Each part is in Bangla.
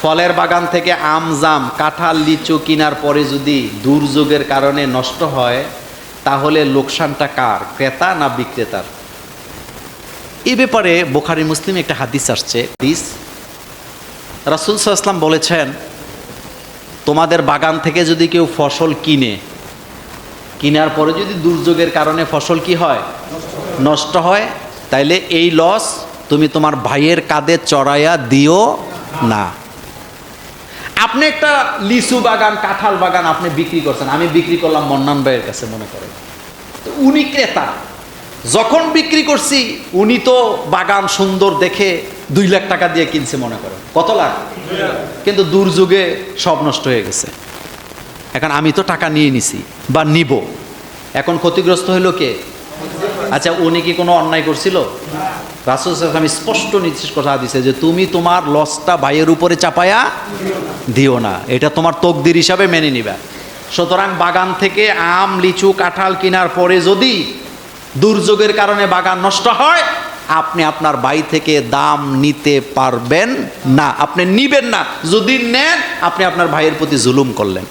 ফলের বাগান থেকে আম, জাম, কাঁঠাল, লিচু কেনার পরে যদি দুর্যোগের কারণে নষ্ট হয়, তাহলে লোকসানটা কার, ক্রেতা না বিক্রেতার? এ ব্যাপারে বোখারি মুসলিম একটা হাদিস আসছে। হাদিস, রাসুল সাল্লাম বলেছেন, তোমাদের বাগান থেকে যদি কেউ ফসল কিনে, কেনার পরে যদি দুর্যোগের কারণে ফসল কি হয়? নষ্ট হয়, তাইলে এই লস তুমি তোমার ভাইয়ের কাঁধে চড়াইয়া দিও না। আপনি একটা লিচু বাগান, কাঁঠাল বাগান আপনি বিক্রি করছেন। আমি বিক্রি করলাম মন্নান ভাইয়ের কাছে মনে করেন তো উনি ক্রেতা। যখন বিক্রি করছি, উনি তো বাগান সুন্দর দেখে দুই লাখ টাকা দিয়ে কিনছে মনে করেন কত লাখ? কিন্তু দুর্যোগে সব নষ্ট হয়ে গেছে। এখন আমি তো টাকা নিয়ে নিছি বা নিব। এখন ক্ষতিগ্রস্ত হইল কে? আচ্ছা উনি কি কোনো অন্যায় করছিল? রাসুল আমি স্পষ্ট নির্দেশ কথা দিছে যে তুমি তোমার লসটা ভাইয়ের উপরে চাপায়া দিও না। এটা তোমার তকদির হিসাবে মেনে নিবা। সুতরাং বাগান থেকে আম, লিচু, কাঁঠাল কেনার পরে যদি দুর্যোগের কারণে বাগান নষ্ট হয়, আপনি আপনার বাই থেকে দাম নিতে পারবেন না। আপনি নিবেন না। যদি নেন, আপনি আপনার ভাইয়ের প্রতি জুলুম করলেন।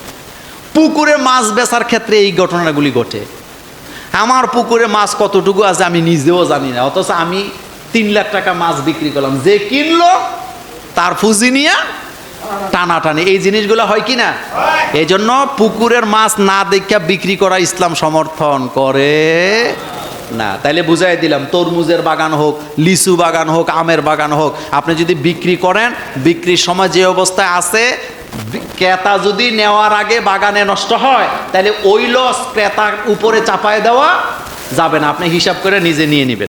পুকুরে মাছ বেচার ক্ষেত্রে এই ঘটনাগুলি ঘটে। আমার পুকুরে মাছ কতটুকু আছে আমি নিজেও জানি না। অথচ আমি তিন লাখ টাকা মাছ বিক্রি করলাম। যে কিনলো, তার পুঁজি নিয়ে টানাটানি। এই জিনিসগুলো হয় কি না? এই জন্য পুকুরের মাছ না দেখা বিক্রি করা ইসলাম সমর্থন করে না। তাইলে বুঝাই দিলাম, তরমুজের বাগান হোক, লিচু বাগান হোক, আমের বাগান হোক, আপনি যদি বিক্রি করেন, বিক্রির সময় যে অবস্থায় আছে ক্রেতা যদি নেওয়ার আগে বাগানে নষ্ট হয়, তাহলে ওই লস ক্রেতার উপরে চাপায় দেওয়া যাবে না। আপনি হিসাব করে নিজে নিয়ে নেবেন।